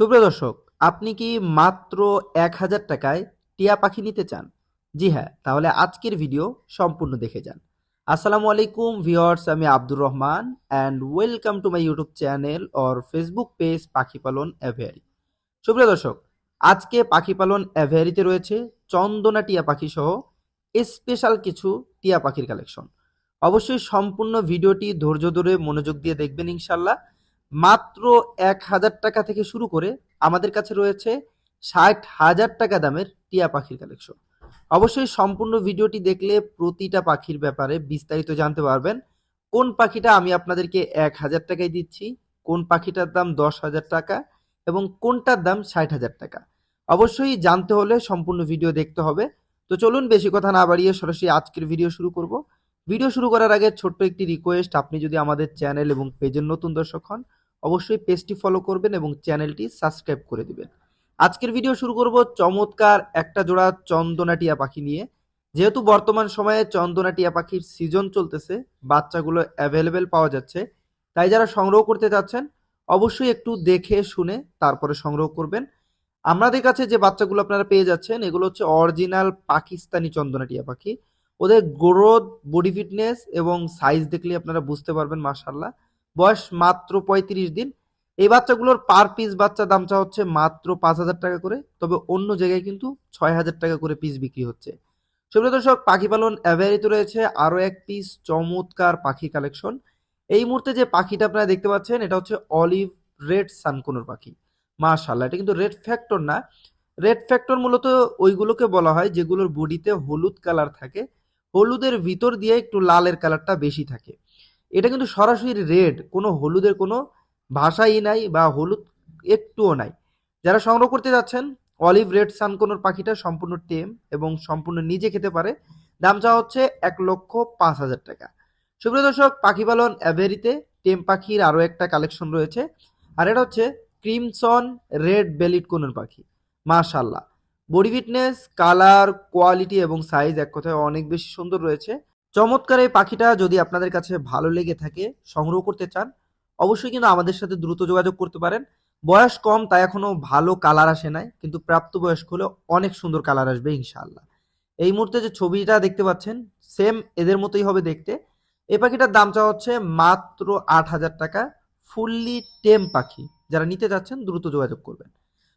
সুপ্রিয় দর্শক, আপনি কি মাত্র এক হাজার টাকায় টিয়া পাখি নিতে চান? জি হ্যাঁ তাহলে আজকের ভিডিও সম্পূর্ণ দেখে যান। আসসালামু আলাইকুম ভিওয়ার্স আমি Abdur Rahman and welcome to my YouTube channel or Facebook page পাখি পালন অ্যাভিয়ারি। সুপ্রিয় দর্শক, আজকে পাখি পালন অ্যাভিয়ারিতে রয়েছে চন্দনা টিয়া পাখি সহ স্পেশাল কিছু টিয়া পাখির কালেকশন অবশ্যই সম্পূর্ণ ভিডিওটি ধৈর্য ধরে মনোযোগ দিয়ে দেখবেন ইনশাল্লাহ মাত্র এক হাজার টাকা থেকে শুরু করে আমাদের কাছে রয়েছে ষাট হাজার টাকা দামের টিয়া পাখির কালেকশন অবশ্যই সম্পূর্ণ ভিডিওটি দেখলে প্রতিটা পাখির ব্যাপারে বিস্তারিত জানতে পারবেন। কোন পাখিটা আমি আপনাদেরকে এক হাজার টাকায় দিচ্ছি, কোন পাখিটার দাম দশ হাজার টাকা এবং কোনটার দাম ষাট হাজার টাকা। অবশ্যই জানতে হলে সম্পূর্ণ ভিডিও দেখতে হবে। তো চলুন বেশি কথা না বাড়িয়ে সরাসরি আজকের ভিডিও শুরু করব। ভিডিও শুরু করার আগে ছোট্ট একটি রিকোয়েস্ট আপনি যদি আমাদের চ্যানেল এবং পেজের নতুন দর্শক হন অবশ্যই পেজটি ফলো করবেন এবং চ্যানেলটি সাবস্ক্রাইব করে দিবেন। আজকের ভিডিও শুরু করব চমৎকার একটা জোড়া চন্দনা টিয়া পাখি নিয়ে। যেহেতু বর্তমান সময়ে চন্দনা টিয়া পাখির সিজন চলতেছে, বাচ্চাগুলো অ্যাভেলেবেল পাওয়া যাচ্ছে, তাই যারা সংগ্রহ করতে চাচ্ছেন, অবশ্যই একটু দেখে শুনে তারপরে সংগ্রহ করবেন। আমাদের কাছে যে বাচ্চাগুলো আপনারা পেয়ে যাচ্ছেন, এগুলো হচ্ছে অরিজিনাল পাকিস্তানি চন্দনা টিয়া পাখি। ওদের গ্রোথ বডি ফিটনেস এবং সাইজ দেখলে আপনারা বুঝতে পারবেন মাশাল্লাহ বয়স মাত্র পঁয়ত্রিশ দিন। এই বাচ্চাগুলোর পার পিস বাচ্চা দামটা হচ্ছে মাত্র পাঁচ হাজার টাকা করে, তবে অন্য জায়গায় কিন্তু ছয় হাজার টাকা করে পিস বিক্রি হচ্ছে। সুপ্রিয় দর্শক, পাখি পালন অ্যাভেরিতে রয়েছে আরও এক পিস চমৎকার পাখি কালেকশন এই মুহূর্তে যে পাখিটা আপনারা দেখতে পাচ্ছেন, এটা হচ্ছে অলিভ রেড সানকোনোর পাখি। মাশাল্লাহ এটা কিন্তু রেড ফ্যাক্টর না। রেড ফ্যাক্টর মূলত ওইগুলোকে বলা হয় যেগুলোর বডিতে হলুদ কালার থাকে। হলুদের ভিতর দিয়ে একটু লালের কালারটা বেশি থাকে। এটা কিন্তু সরাসরি রেড কোনো হলুদের কোনো ভাষাই নাই বা হলুদ একটুও নাই। যারা সংগ্রহ করতে যাচ্ছেন অলিভ রেড সান সানকোনোর পাখিটা সম্পূর্ণ টেম এবং সম্পূর্ণ নিজে খেতে পারে। দাম চাওয়া হচ্ছে এক লক্ষ পাঁচ হাজার টাকা। সুপ্রিয় দর্শক, পাখি পালন অ্যাভেরিতে টেম পাখির আরও একটা কালেকশন রয়েছে, আর এটা হচ্ছে ক্রিমসন রেড বেলিট কোনোর পাখি। মাশাল্লাহ বডি ফিটনেস কালার কোয়ালিটি এবং সাইজ এক কথায় অনেক বেশি সুন্দর রয়েছে। চমৎকার এই পাখিটা যদি আপনাদের কাছে ভালো লেগে থাকে, সংগ্রহ করতে চান, অবশ্যই কিন্তু আমাদের সাথে দ্রুত যোগাযোগ করতে পারেন। বয়স কম, তাই এখনও ভালো কালার আসে নাই, কিন্তু প্রাপ্তবয়স্ক হলে অনেক সুন্দর কালার আসবে, ইনশাআল্লাহ। এই মুহূর্তে যে ছবিটা দেখতে পাচ্ছেন, সেম এদের মতোই হবে দেখতে। এই পাখিটার দাম চাওয়া হচ্ছে মাত্র আট হাজার টাকা, ফুললি টেম পাখি। যারা নিতে যাচ্ছেন দ্রুত যোগাযোগ করবেন।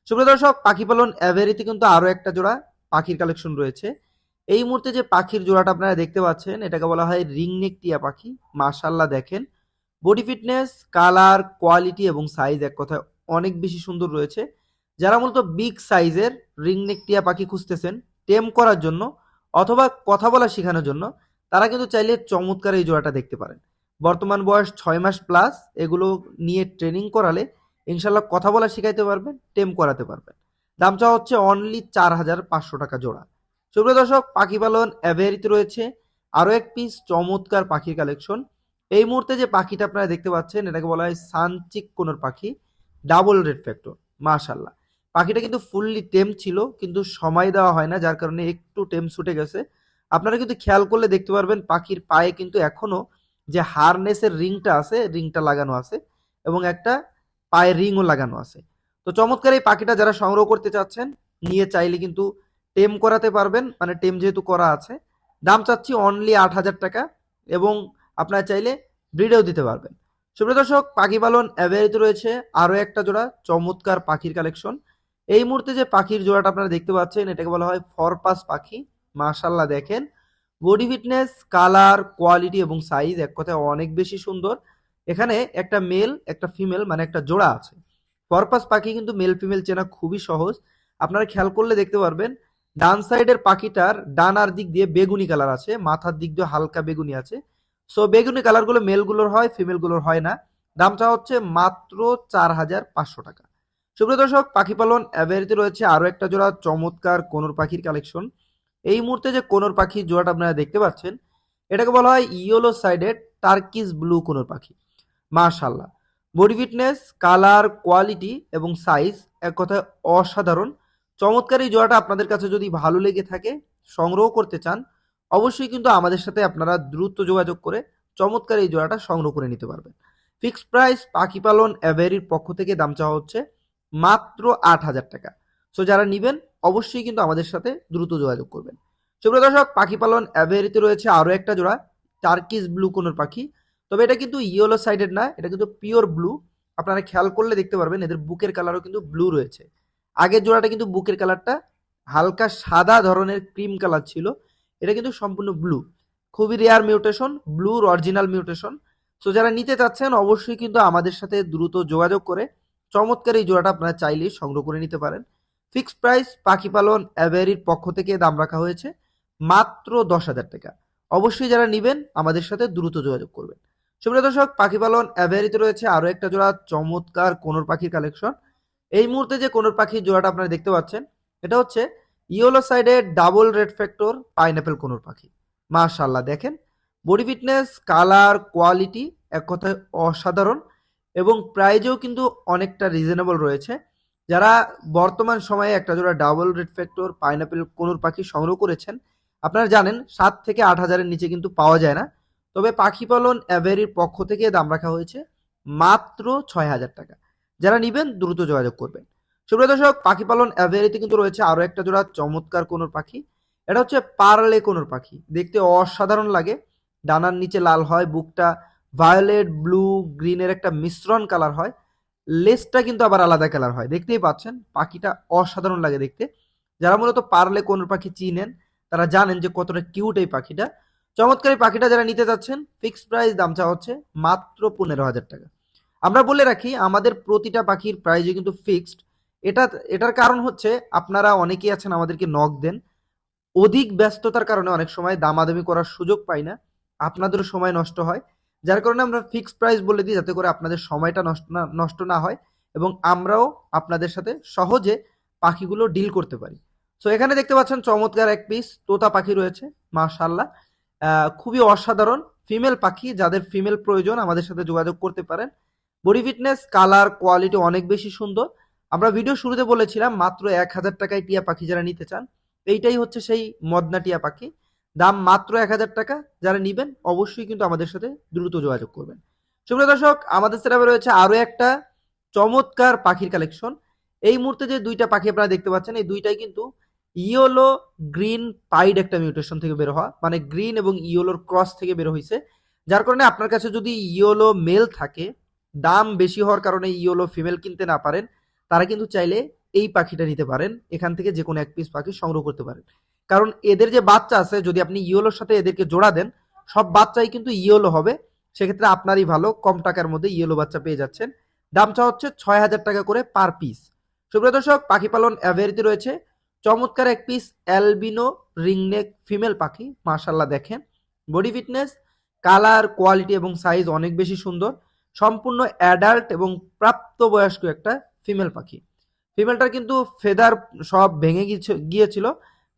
সুপ্রিয় দর্শক, পাখি পালন অ্যাভেরিতে কিন্তু আরও একটা জোড়া পাখির কালেকশন রয়েছে। এই মুহূর্তে যে পাখির জোড়াটা আপনারা দেখতে পাচ্ছেন, এটাকে বলা হয় রিংনেক টিয়া পাখি। মাশাল্লাহ দেখেন। বডি ফিটনেস, কালার, কোয়ালিটি এবং সাইজ এক কথায় অনেক বেশি সুন্দর রয়েছে। যারা মূলত বিগ সাইজের রিংনেক টিয়া পাখি খুঁজতেছেন, টেম করার জন্য অথবা কথা বলা শেখানোর জন্য, তারা কিন্তু চাইলে চমৎকার এই জোড়াটা দেখতে পারেন। বর্তমান বয়স ছয় মাস প্লাস, এগুলো নিয়ে ট্রেনিং করালে ইনশাল্লাহ কথা বলা শেখাইতে পারবেন, টেম করাতে পারবেন। দাম চাওয়া হচ্ছে অনলি চার হাজার পাঁচশো টাকা জোড়া। সুপ্রিয় দর্শক, পাখি পালন অ্যাভেরিতে রয়েছে। আরও এক পিস চমৎকার পাখির কালেকশন এই মুহূর্তে যে পাখিটা আপনারা দেখতে পাচ্ছেন, এটাকে বলা হয় সানচিক কোনোর পাখি। ডাবল রেড ফ্যাক্টর মাশাল্লাহ পাখিটা কিন্তু ফুললি টেম ছিল, কিন্তু সময় দেওয়া হয় না, যার কারণে একটু টেম ছুটে গেছে। আপনারা কিন্তু খেয়াল করলে দেখতে পারবেন, পাখির পায়ে কিন্তু এখনও যে হারনেসের রিংটা আছে, রিংটা লাগানো আছে, এবং একটা পায়ে রিংও লাগানো আছে। তো চমৎকার এই পাখিটা যারা সংগ্রহ করতে চাচ্ছেন, নিয়ে চাইলে কিন্তু টেম করাতে পারবেন মানে টেম যেহেতু করা আছে। দাম চাচ্ছি অনলি আট হাজার টাকা এবং আপনারা চাইলে ব্রিডেও দিতে পারবেন। সুপ্রিয় দর্শক, পাখি পালন অ্যাভেরিতে রয়েছে। আরও একটা জোড়া, চমৎকার পাখির কালেকশন এই মুহূর্তে যে পাখির জোড়াটা আপনারা দেখতে পাচ্ছেন, এটাকে বলা হয় ফরপাস পাখি। মাশাল্লাহ দেখেন। বডি ফিটনেস কালার কোয়ালিটি এবং সাইজ এক কথায় অনেক বেশি সুন্দর। এখানে একটা মেল একটা ফিমেল মানে একটা জোড়া আছে। ফরপাস পাখি কিন্তু মেল ফিমেল চেনা খুবই সহজ। আপনারা খেয়াল করলে দেখতে পারবেন ডান সাইডের পাখিটার ডানার দিক দিয়ে বেগুনি কালার আছে, মাথার দিক দিয়ে হালকা বেগুনি আছে। সো বেগুনি কালারগুলো মেলগুলোর হয় ফিমেলগুলোর হয় না। দামটা হচ্ছে মাত্র চার হাজার পাঁচশো টাকা। সুপ্রিয় দর্শক, পাখি পালন অ্যাভেরিতে রয়েছে। আরও একটা জোড়া চমৎকার কোনোর পাখির কালেকশন এই মুহূর্তে যে কোনোর পাখির জোড়াটা আপনারা দেখতে পাচ্ছেন, এটাকে বলা হয় yellow sided turquoise blue conure পাখি। মাশাল্লাহ বডি ফিটনেস কালার কোয়ালিটি এবং সাইজ এক কথায় অসাধারণ। চমৎকার এই জোড়াটা আপনাদের কাছে যদি ভালো লেগে থাকে, সংগ্রহ করতে চান, অবশ্যই কিন্তু আমাদের সাথে আপনারা দ্রুত যোগাযোগ করে চমৎকার এই জোড়াটা সংগ্রহ করে নিতে পারবেন। ফিক্সড প্রাইস পাখি পালন অ্যাভেরির পক্ষ থেকে দাম চাওয়া হচ্ছে মাত্র আট হাজার টাকা। সো যারা নিবেন, অবশ্যই কিন্তু আমাদের সাথে দ্রুত যোগাযোগ করবেন। সুপ্রিয় দর্শক, পাখি পালন অ্যাভেরিতে রয়েছে আরও একটা জোড়া, টার্কিস ব্লু কোনোর পাখি। তবে এটা কিন্তু ইয়েলো সাইডের না, এটা কিন্তু পিওর ব্লু আপনারা খেয়াল করলে দেখতে পারবেন, এদের বুকের কালারও কিন্তু ব্লু রয়েছে। আগের জোড়াটা কিন্তু বুকের কালারটা হালকা সাদা ধরনের ক্রিম কালার ছিল। এটা কিন্তু সম্পূর্ণ ব্লু। খুবই রেয়ার মিউটেশন ব্লুর অরিজিনাল মিউটেশন সো যারা নিতে চাচ্ছেন, অবশ্যই কিন্তু আমাদের সাথে দ্রুত যোগাযোগ করে চমৎকার এই জোড়াটা আপনারা চাইলেই সংগ্রহ করে নিতে পারেন। ফিক্সড প্রাইস পাখি পালন অ্যাভেরির পক্ষ থেকে দাম রাখা হয়েছে মাত্র দশ হাজার টাকা। অবশ্যই যারা নেবেন, আমাদের সাথে দ্রুত যোগাযোগ করবেন। সুপ্রিয় দর্শক, পাখি পালন অ্যাভেরিতে রয়েছে আরও একটা জোড়া চমৎকার কোনোর পাখির কালেকশন এই মুহূর্তে যে কোনোর পাখির জোড়াটা আপনারা দেখতে পাচ্ছেন, এটা হচ্ছে yellow sided double red factor pineapple conure পাখি। মাশাল্লাহ দেখেন। বডি ফিটনেস কালার কোয়ালিটি এক কথায় অসাধারণ এবং প্রাইজেও কিন্তু অনেকটা রিজনেবল রয়েছে। যারা বর্তমান সময়ে একটা জোড়া double red factor pineapple conure পাখি সংগ্রহ করেছেন, আপনারা জানেন সাত থেকে আট হাজারের নিচে কিন্তু পাওয়া যায় না। তবে পাখি পালন অ্যাভেরির পক্ষ থেকে দাম রাখা হয়েছে মাত্র ছয় হাজার টাকা। যারা নিবেন দ্রুত যোগাযোগ করবেন। সুপ্রিয় দর্শক, পাখি পালন অ্যাভেরিতে কিন্তু রয়েছে আরও একটা জোড়া চমৎকার কোনোর পাখি। এটা হচ্ছে পার্লে কোনোর পাখি। দেখতে অসাধারণ লাগে। ডানার নিচে লাল হয়, বুকটা ভায়োলেট, ব্লু, গ্রিনের একটা মিশ্রণ কালার হয়। লেসটা কিন্তু আবার আলাদা কালার হয়। দেখতেই পাচ্ছেন, পাখিটা অসাধারণ লাগে দেখতে। যারা মূলত পারলে কোনোর পাখি চিনেন, তারা জানেন যে কতটা কিউট এই পাখিটা। চমৎকার পাখিটা যারা নিতে চাচ্ছেন ফিক্সড প্রাইস দাম চা হচ্ছে মাত্র পনেরো হাজার টাকা। আমরা বলে রাখি, আমাদের প্রতিটা পাখির প্রাইজও কিন্তু ফিক্সড এটা, এটার কারণ হচ্ছে আপনারা অনেকেই আছেন আমাদেরকে নক দেন। অধিক ব্যস্ততার কারণে অনেক সময় দামাদামি করার সুযোগ পাই না। আপনাদেরও সময় নষ্ট হয়। যার কারণে আমরা ফিক্সড প্রাইস বলে দিই যাতে করে আপনাদের সময়টা নষ্ট না নষ্ট না হয় এবং আমরাও আপনাদের সাথে সহজে পাখিগুলো ডিল করতে পারি। সো এখানে দেখতে পাচ্ছেন চমৎকার এক পিস তোতা পাখি রয়েছে মাশাল্লাহ খুবই অসাধারণ ফিমেল পাখি। যাদের ফিমেল প্রয়োজন আমাদের সাথে যোগাযোগ করতে পারেন। বডি ফিটনেস কালার কোয়ালিটি অনেক বেশি সুন্দর। আমরা ভিডিও শুরুতে বলেছিলাম, মাত্র এক হাজার টাকায় টিয়া পাখি যারা নিতে চান, এইটাই হচ্ছে সেই মদনা টিয়া পাখি। দাম মাত্র এক হাজার টাকা, যারা নিবেন অবশ্যই কিন্তু আমাদের সাথে দ্রুত যোগাযোগ করবেন। সুপ্রিয় দর্শক, আমাদের সেটাপে রয়েছে আরও একটা চমৎকার পাখির কালেকশন এই মুহূর্তে যে দুইটা পাখি আপনারা দেখতে পাচ্ছেন, এই দুইটাই কিন্তু ইয়েলো গ্রিন পাইড একটা মিউটেশন থেকে বের হওয়া মানে গ্রিন এবং ইয়েলোর ক্রস থেকে বের হয়েছে যার কারণে আপনার কাছে যদি ইয়েলো মেল থাকে দাম বেশি হওয়ার কারণে ইয়েলো ফিমেল কিনতে না পারেন, তারা কিন্তু চাইলে এই পাখিটা নিতে পারেন, এখান থেকে যে কোনো এক পিস পাখি সংগ্রহ করতে পারেন। কারণ এদের যে বাচ্চা আছে, যদি আপনি ইয়েলোর সাথে এদেরকে জোড়া দেন, সব বাচ্চাই কিন্তু ইয়েলো হবে, সেক্ষেত্রে আপনারই ভালো, কম টাকার মধ্যে ইয়েলো বাচ্চা পেয়ে যাচ্ছেন। দামটা হচ্ছে ছয় হাজার টাকা করে পার পিস সুপ্রিয় দর্শক, পাখি পালন অ্যাভেরিতে রয়েছে, চমৎকার এক পিস অ্যালবিনো রিংনেক ফিমেল পাখি মার্শাল্লাহ দেখেন। বডি ফিটনেস কালার কোয়ালিটি এবং সাইজ অনেক বেশি সুন্দর। সম্পূর্ণ অ্যাডাল্ট এবং প্রাপ্তবয়স্ক একটা ফিমেল পাখি। ফিমেলটার কিন্তু ফেদার সব ভেঙে গিয়েছিল।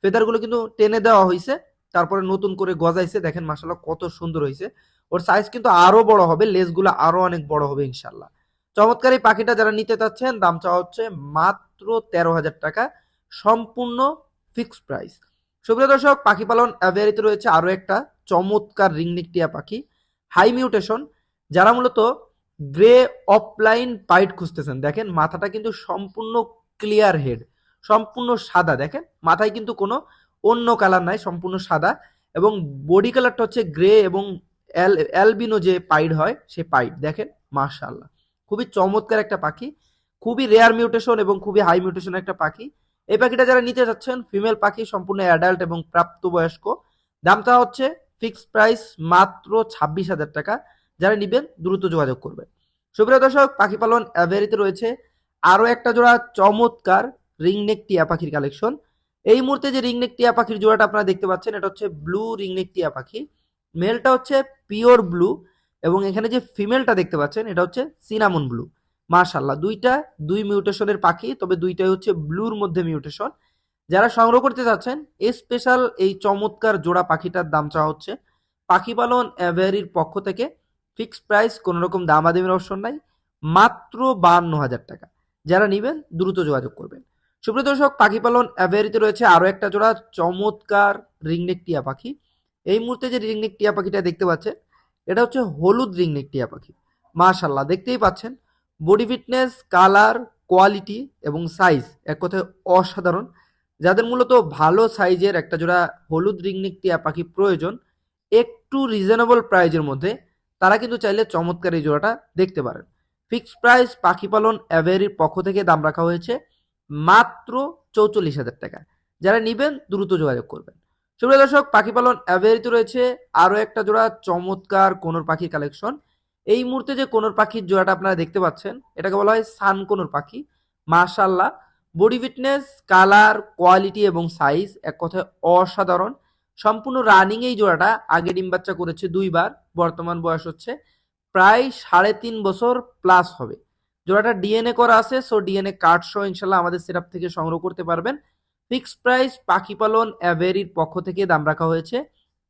ফেদারগুলো কিন্তু টেনে দেওয়া হয়েছে তারপরে নতুন করে গজাইছে। দেখেন মাসাল্লাহ কত সুন্দর হয়েছে ওর সাইজ কিন্তু আরও বড় হবে লেজগুলো আরও অনেক বড় হবে ইনশাল্লাহ চমৎকার এই পাখিটা যারা নিতে চাচ্ছেন, দাম চাওয়া হচ্ছে মাত্র তেরো হাজার টাকা, সম্পূর্ণ ফিক্সড প্রাইস সুপ্রিয় দর্শক, পাখি পালন অ্যাভেরিতে রয়েছে আরও একটা চমৎকার রিংনিক টিয়া পাখি হাই মিউটেশন যারা মূলত গ্রে অফলাইন পাইট খুঁজতেছেন, দেখেন মাথাটা কিন্তু সম্পূর্ণ ক্লিয়ার হেড সম্পূর্ণ সাদা, দেখেন মাথায় কিন্তু কোনো অন্য কালার নাই, সম্পূর্ণ সাদা এবং বডি কালারটা হচ্ছে গ্রে এবং অ্যালবিনো যে পাইড হয়, সে পাইড, দেখেন মার্শাল্লাহ খুবই চমৎকার একটা পাখি, খুবই রেয়ার মিউটেশন এবং খুবই হাই মিউটেশন একটা পাখি, এই পাখিটা যারা নিতে যাচ্ছেন ফিমেল পাখি, সম্পূর্ণ অ্যাডাল্ট এবং প্রাপ্তবয়স্ক, দামটা হচ্ছে ফিক্সড প্রাইস মাত্র ছাব্বিশ হাজার টাকা যারা নিবেন দ্রুত যোগাযোগ করবেন। সুপ্রিয় দর্শক, পাখি পালন অ্যাভেরিতে রয়েছে আরও একটা জোড়া চমৎকার রিংনেক টিয়া পাখির কালেকশন। এই মুহূর্তে যে রিংনেক টিয়া পাখির জোড়াটা আপনারা দেখতে পাচ্ছেন, এটা হচ্ছে ব্লু রিংনেক টিয়া পাখি। মেলটা হচ্ছে পিওর ব্লু এবং এখানে যে ফিমেলটা দেখতে পাচ্ছেন, এটা হচ্ছে সিনামন ব্লু। মার্শাল্লাহ দুইটা, দুই মিউটেশনের পাখি, তবে দুইটাই হচ্ছে ব্লুর মধ্যে মিউটেশন। যারা সংগ্রহ করতে চাচ্ছেন, স্পেশাল এই চমৎকার জোড়া পাখিটার দাম চাওয়া হচ্ছে পাখি পালন অ্যাভেরির পক্ষ থেকে ফিক্সড প্রাইস, কোনো রকম দামাদামির অপশন নাই, মাত্র বাহান্ন হাজার টাকা। যারা নেবেন, দ্রুত যোগাযোগ করবেন। সুপ্রিয় দর্শক, পাখি পালন অ্যাভেরিতে রয়েছে আরও একটা জোড়া চমৎকার রিংনেক টিয়া পাখি। এই মুহূর্তে যে রিংনেক টিয়া পাখিটা দেখতে পাচ্ছেন, এটা হচ্ছে হলুদ রিংনেক টিয়া পাখি। মাশাল্লাহ দেখতেই পাচ্ছেন। বডি ফিটনেস, কালার, কোয়ালিটি এবং সাইজ এক কথায় অসাধারণ। যাদের মূলত ভালো সাইজের একটা জোড়া হলুদ রিংনিক টিয়া পাখি প্রয়োজন, একটু রিজনেবল প্রাইজের মধ্যে তারা কিন্তু চাইলে চমৎকার এই জোড়াটা দেখতে পারেন। ফিক্সড প্রাইস পাখি পালন অ্যাভেরির পক্ষ থেকে দাম রাখা হয়েছে মাত্র চৌচল্লিশ হাজার টাকা। যারা নিবেন, দ্রুত যোগাযোগ করবেন। সুপ্রিয় দর্শক, পাখি পালন অ্যাভেরিতে রয়েছে আরও একটা জোড়া চমৎকার কোনোর পাখির কালেকশন। এই মুহূর্তে যে কোনোর পাখির জোড়াটা আপনারা দেখতে পাচ্ছেন, এটাকে বলা হয় সান কোনোর পাখি। মাশাল্লাহ বডি ফিটনেস, কালার, কোয়ালিটি এবং সাইজ এক কথায় অসাধারণ। সম্পূর্ণ রানিং এই জোড়াটা আগে ডিম বাচ্চা করেছে দুইবার, বর্তমান বয়স হচ্ছে প্রায় সাড়ে তিন বছর প্লাস হবে। জোড়াটা ডিএনএ করা আছে সো ডিএনএ কার্ড সহ ইনশাল্লাহ আমাদের সেটআপ থেকে সংগ্রহ করতে পারবেন। ফিক্সড প্রাইস পাখি পালন অ্যাভেরির পক্ষ থেকে দাম রাখা হয়েছে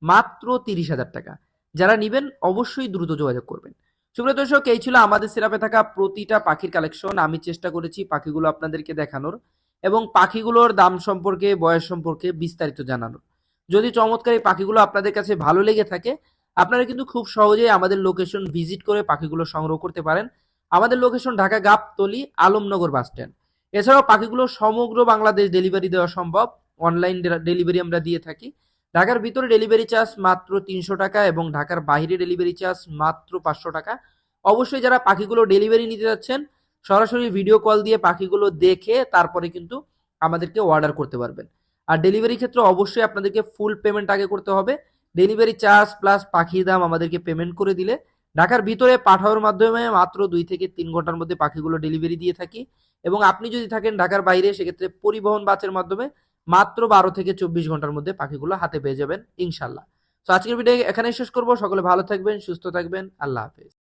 মাত্র তিরিশ হাজার টাকা। যারা নিবেন অবশ্যই দ্রুত যোগাযোগ করবেন। সুপ্রিয় দর্শক, এই ছিল আমাদের সিরাপে থাকা প্রতিটা পাখির কালেকশন আমি চেষ্টা করেছি পাখিগুলো আপনাদেরকে দেখানোর এবং পাখিগুলোর দাম সম্পর্কে, বয়স সম্পর্কে বিস্তারিত জানানোর। যদি চমৎকার এই পাখিগুলো আপনাদের কাছে ভালো লেগে থাকে, আপনারা কিন্তু খুব সহজেই আমাদের লোকেশন ভিজিট করে পাখিগুলো সংগ্রহ করতে পারেন। আমাদের location Dhaka Gabtoli Alamnagar bus stand এছাড়াও পাখিগুলো সমগ্র বাংলাদেশ ডেলিভারি দেওয়া সম্ভব। অনলাইন ডেলিভারি আমরা দিয়ে থাকি। ঢাকার ভিতরে ডেলিভারি চার্জ মাত্র তিনশো টাকা এবং ঢাকার বাইরে ডেলিভারি চার্জ মাত্র পাঁচশো টাকা। অবশ্যই যারা পাখিগুলো ডেলিভারি নিতে যাচ্ছেন, সরাসরি ভিডিও কল দিয়ে পাখিগুলো দেখে তারপরে কিন্তু আমাদেরকে অর্ডার করতে পারবেন। আর ডেলিভারি ক্ষেত্রে অবশ্যই আপনাদেরকে ফুল পেমেন্ট আগে করতে হবে। ডেলিভারি চার্জ প্লাস পাখির দাম আমাদেরকে পেমেন্ট করে দিলে। ঢাকার ভিতরে পাঠানোর মাধ্যমে মাত্র দুই থেকে তিন ঘণ্টার মধ্যে পাখিগুলো ডেলিভারি দিয়ে থাকি। এবং আপনি যদি থাকেন ঢাকার বাইরে, সেক্ষেত্রে পরিবহন বাসের মাধ্যমে মাত্র বারো থেকে চব্বিশ ঘণ্টার মধ্যে পাখিগুলো হাতে পেয়ে যাবেন, ইনশাল্লাহ। তো আজকের ভিডিও এখানে শেষ করব। সকলে ভালো থাকবেন, সুস্থ থাকবেন। আল্লাহ হাফেজ।